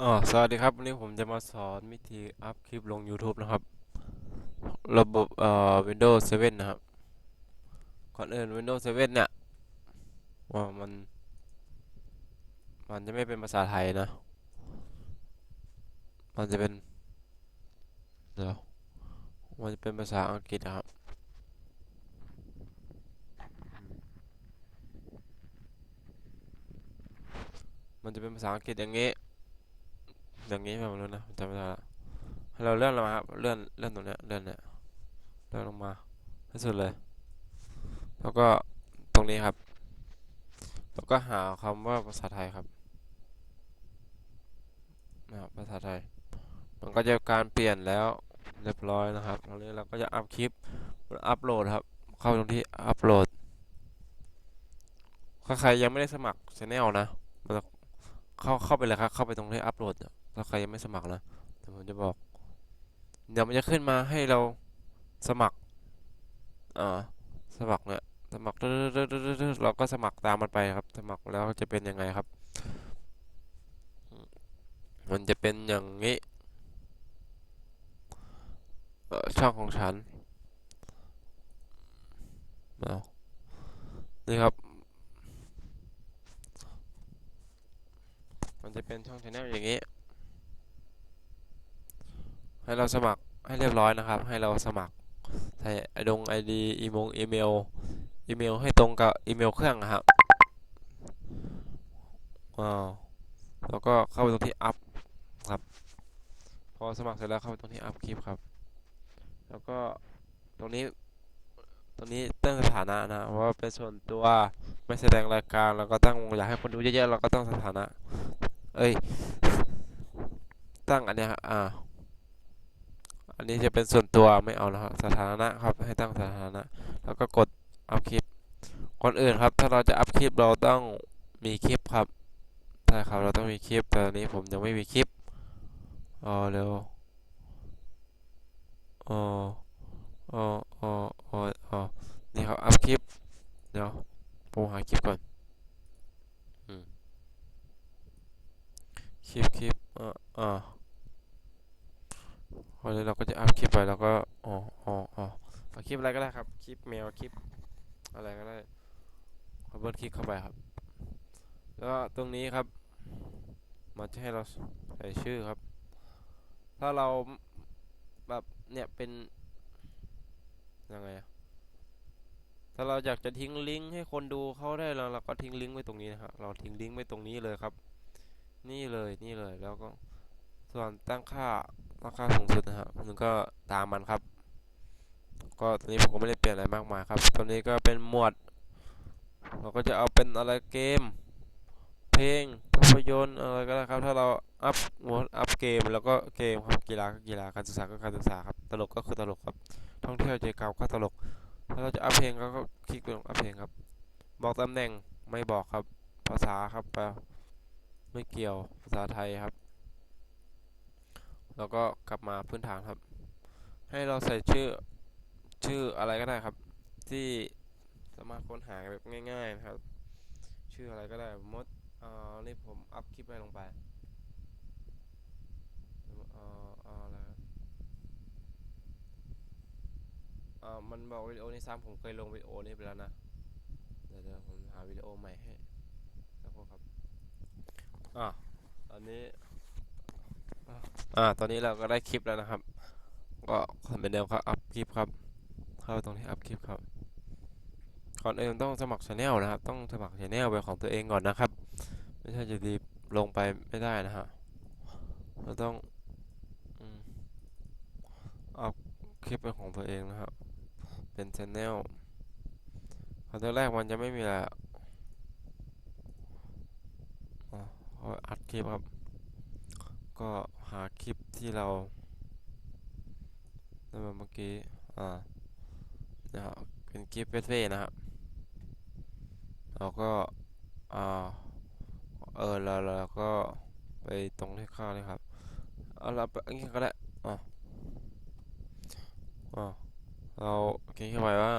อ๋อสวัสดีครับ วันนี้ผมจะมาสอนวิธีอัพคลิปลง YouTube นะครับ ระบบเอ่อ Windows 7 นะครับ ก่อนอื่น Windows 7 เนี่ยว่ามัน มันจะไม่เป็นภาษาไทยนะ มันจะเป็น เดี๋ยว มันจะเป็นภาษาอังกฤษนะครับมันจะเป็นภาษาอังกฤษอย่างนี้ อย่างนี้ผมรู้นะจำไม่ได้ละเราเลื่อนลงมาครับเลื่อนเลื่อนตรงเนี้ยเลื่อนเนี่ยเลื่อนลงมาให้สุดเลย แล้วก็ตรงนี้ครับ แล้วก็หาคำว่าภาษาไทยครับนะครับภาษาไทย มันก็จะการเปลี่ยนแล้วเรียบร้อยนะครับตรงนี้เราก็จะอัพคลิปอัพโหลดครับ เข้าตรงที่อัพโหลดถ้าใครยังไม่ได้สมัครช anel นะมันจะเข้าเข้าไปเลยครับ เข้าไปตรงที่อัพโหลด ถ้าใครยังไม่สมัครนะเดี๋ยวผมจะบอก เดี๋ยวมันจะขึ้นมาให้เราสมัครอ่าสมัครเนี่ยสมัครเราก็สมัครตามมันไปครับ สมัครแล้วจะเป็นยังไงครับ มันจะเป็นอย่างนี้ช่องของฉันเอานี่ครับ มันจะเป็นช่องช anel อย่างนี้ ให้เราสมัครให้เรียบร้อยนะครับ ให้เราสมัครใส่ไอดงไอดีอีมงอีเมลอีเมลให้ตรงกับอีเมลเครื่องนะครับว้าวแล้วก็เข้าไปตรงที่อัพครับ พอสมัครเสร็จแล้วเข้าไปตรงที่อัพคลิปครับ แล้วก็ตรงนี้ตรงนี้ตั้งสถานะนะว่าเป็นส่วนตัวไม่แสดงรายการแล้วก็ตั้งอยากให้คนดูเยอะๆเราก็ตั้งสถานะ เอ้ย ตั้งอันเนี้ยครับอ่า อันนี้จะเป็นส่วนตัวไม่เอาแล้วครับสถานะครับให้ตั้งสถานะ แล้วก็กดอัพคลิปก่อนอื่นครับ ถ้าเราจะอัพคลิปเราต้องมีคลิปครับใช่ครับเราต้องมีคลิปแต่ตอนนี้ผมยังไม่มีคลิปอ๋อเร็วอ๋ออ๋ออ๋ออ๋ออ๋อนี่ครับอัพคลิปเดี๋ยวผมหาคลิปก่อนคลิปคลิปอ่าอ่า วันนี้เราก็จะอัพคลิปไปแล้วก็อ๋ออ๋ออ๋ออคลิปอะไรก็ได้ครับ คลิปแมวคลิป อะไรก็ได้เอเบิร์คลิกเข้าไปครับ แล้วตรงนี้ครับมันจะให้เราใส่ชื่อครับ ถ้าเราแบบเนี่ยเป็นยังไงถ้าเราอยากจะทิ้งลิงก์ให้คนดูเขาได้เราเราก็ทิ้งลิงก์ไว้ตรงนี้นะครับเราทิ้งลิงก์ไว้ตรงนี้เลยครับ นี่เลยนี่เลยแล้วก็ส่วนตั้งค่า ราคาสูงสุดนะครับมันก็ตามมันครับ ก็ตอนนี้ผมก็ไม่ได้เปลี่ยนอะไรมากมายครับ ตอนนี้ก็เป็นหมวด เราก็จะเอาเป็นอะไรเกม เพลงภาพยนตร์อะไรก็ได้ครับ ถ้าเราอัพหมวดอัพเกม แล้วก็เกมครับกีฬาก็กีฬาการศึกษาก็การศึกษาครับตลกก็คือตลกครับท่องเที่ยวใจกางก็ตลกถ้าเราจะอัพเพลงก็คลิกไปตรงอัพเพลงครับ บอกตำแหน่งไม่บอกครับ ภาษาครับแปลไม่เกี่ยวภาษาไทยครับ แล้วก็กลับมาพื้นฐานครับ ให้เราใส่ชื่อชื่ออะไรก็ได้ครับ ที่สามารถค้นหาแบบง่ายๆนะครับ ชื่ออะไรก็ได้มดเอ่อนี่ผมอัพคลิปไปลงไปเอ่อเอ่ออะไรเอ่อมันบอกวิดีโอนี้ซ้ำผมเคยลงวิดีโอนี้ไปแล้วนะเดี๋ยวเดี๋ยวผมหาวิดีโอใหม่ให้สักครู่ครับอะตอนนี้ อ่า ตอนนี้เราก็ได้คลิปแล้วนะครับ ก็เหมือนเดิมครับ อัพคลิปครับ เข้าตรงที่อัพคลิปครับ ก่อนอื่นต้องสมัครช anel นะครับ ต้องสมัครช anel เป็นของตัวเองก่อนนะครับ ไม่ใช่จะดีลงไปไม่ได้นะฮะ เราต้องอืมเอาคลิปเป็นของตัวเองนะครับ เป็นช anel ตอนแรกมันจะไม่มีอะไรอะอะก็อัดคลิปครับ ก็หา ลิปที่เราได้มาเมื่อกี้ อ่า นะครับ เป็นคลิปเฟ่นะครับ เราก็ อ่า เออแล้วเราก็ไปตรงที่ข้าเลยครับ เอาเราไปอันนี้ก็ได้อ่าอ่าเราเขียนเข้าไปว่า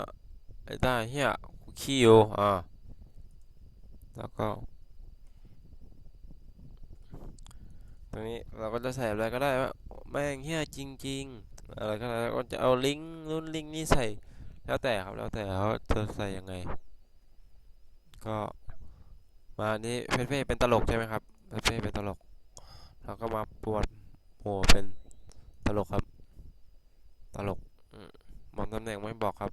ไอ้ได้เฮียกูขี้อยู่อ่าแล้วก็ ตรงนี้เราก็จะใส่อะไรก็ได้ว่าแม่งเฮียจริง ๆ อะไรก็ได้แล้วก็จะเอาลิงก์นู่นลิงก์นี่ใส่ แล้วแต่ครับแล้วแต่เขาจะใส่ยังไง ก็มาอันนี้เพ่เป็นตลกใช่ไหมครับเพ่เป็นตลกเราก็มาปวดหัวเป็นตลกครับ ตลกมบอกตำแหน่งไม่บอกครับ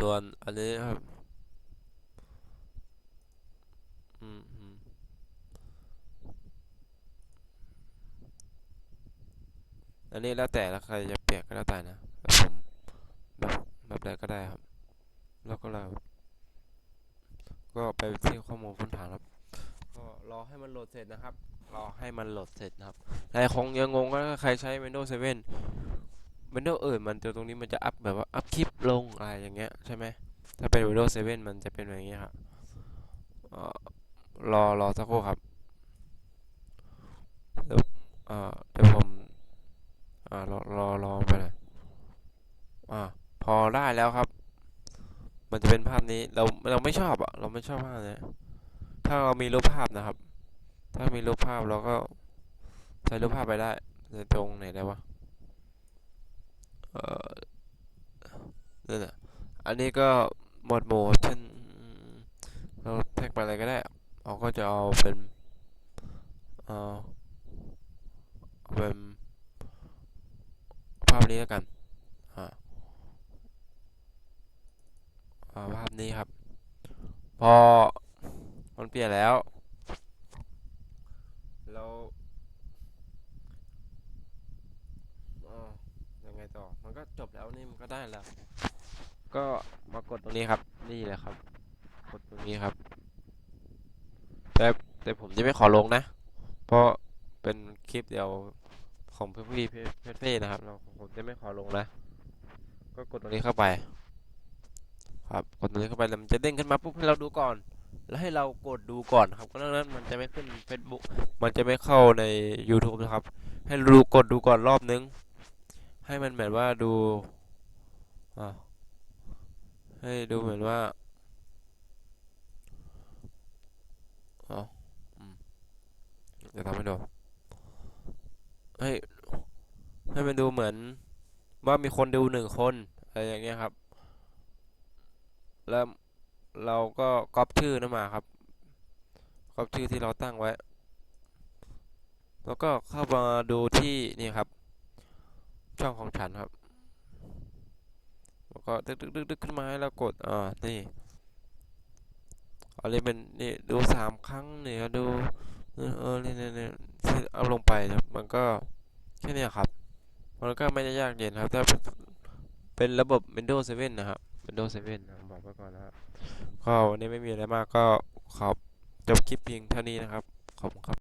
ตัวนอันนี้ครับอืมอืม อันนี้แล้วแต่แล้วใครจะเปลี่ยนก็แล้วแต่นะแต่ผมแบบแบบใดก็ได้ครับ แล้วก็เรา ก็ไปที่ข้อมูลพื้นฐานครับก็รอให้มันโหลดเสร็จนะครับ รอให้มันโหลดเสร็จนะครับใครคงยังงงว่าใครใช้ Windows 7 Windows อื่นมันจะตรงนี้มันจะอัพแบบว่าอัพคลิปลงอะไรอย่างเงี้ยใช่ไหมถ้าเป็น Windows 7 มันจะเป็นแบบนี้ครับเออรอรอสักครู่ครับเดี๋ยวเออเดี๋ยวผม อ่ารอรอรอไปหน่อยอ่าพอได้แล้วครับ มันจะเป็นภาพนี้เราเราไม่ชอบอะ เราไม่ชอบภาพนี้ถ้าเรามีรูปภาพนะครับ ถ้ามีรูปภาพเราก็ใส่รูปภาพไปได้ในตรงไหนได้วะเออนั่นะอันนี้ก็หมวดหมู่เช่นเราแท็กไปอะไรก็ได้เราก็จะเอาเป็น เออเอาเป็นาพนี้แล้วกันภาพนี้ครับ พอมันเปลี่ยนแล้ว เราอ่ายังไงต่อ มันก็จบแล้วนี่มันก็ได้แล้ว ก็มากดตรงนี้ครับ นี่แหละครับ กดตรงนี้ครับ แต่แต่ผมจะไม่ขอลงนะ เพราะเป็นคลิปเดียว ของเพื่อนพี่เพจเพ่นะครับเราผมจะไม่ขอลงนะ ก็กดตรงนี้เข้าไป ครับกดตรงนี้เข้าไปแล้วมันจะเด้งขึ้นมาปุ๊บให้เราดูก่อน แล้วให้เรากดดูก่อนครับก็นั้นมันจะไม่ขึ้น Facebook มันจะไม่เข้าใน YouTube นะครับ ให้เราดูกดดูก่อนรอบนึง ให้มันเหมือนว่าดูอ่าให้ดูเหมือนว่าอ๋ออืมจะทำให้ดู ให้ให้มันดูเหมือนว่ามีคนดูหนึ่งคนอะไรอย่างเงี้ยครับ แล้วเราก็ก๊อปชื่อนั้นมาครับก๊อปชื่อที่เราตั้งไว้ แล้วก็เข้ามาดูที่นี่ครับ ช่องของฉันครับแล้วก็ดึกดึกดึกดึกขึ้นมาให้เรากดอ่านี่อันนี้เป็นนี่ดูสามครั้งเนี่ยดูเออเนี่นี่นี่ที่ เอาลงไปครับมันก็แค่นี้ครับ มันก็ไม่ได้ยากเย็นครับถ้าเป็นระบบ Windows 7 นะครับ Windows 7นะบอกไว้ก่อนนะครับก็วันนี้ไม่มีอะไรมากก็ขอบจบคลิปเพียงเท่านี้นะครับ ขอบคุณครับ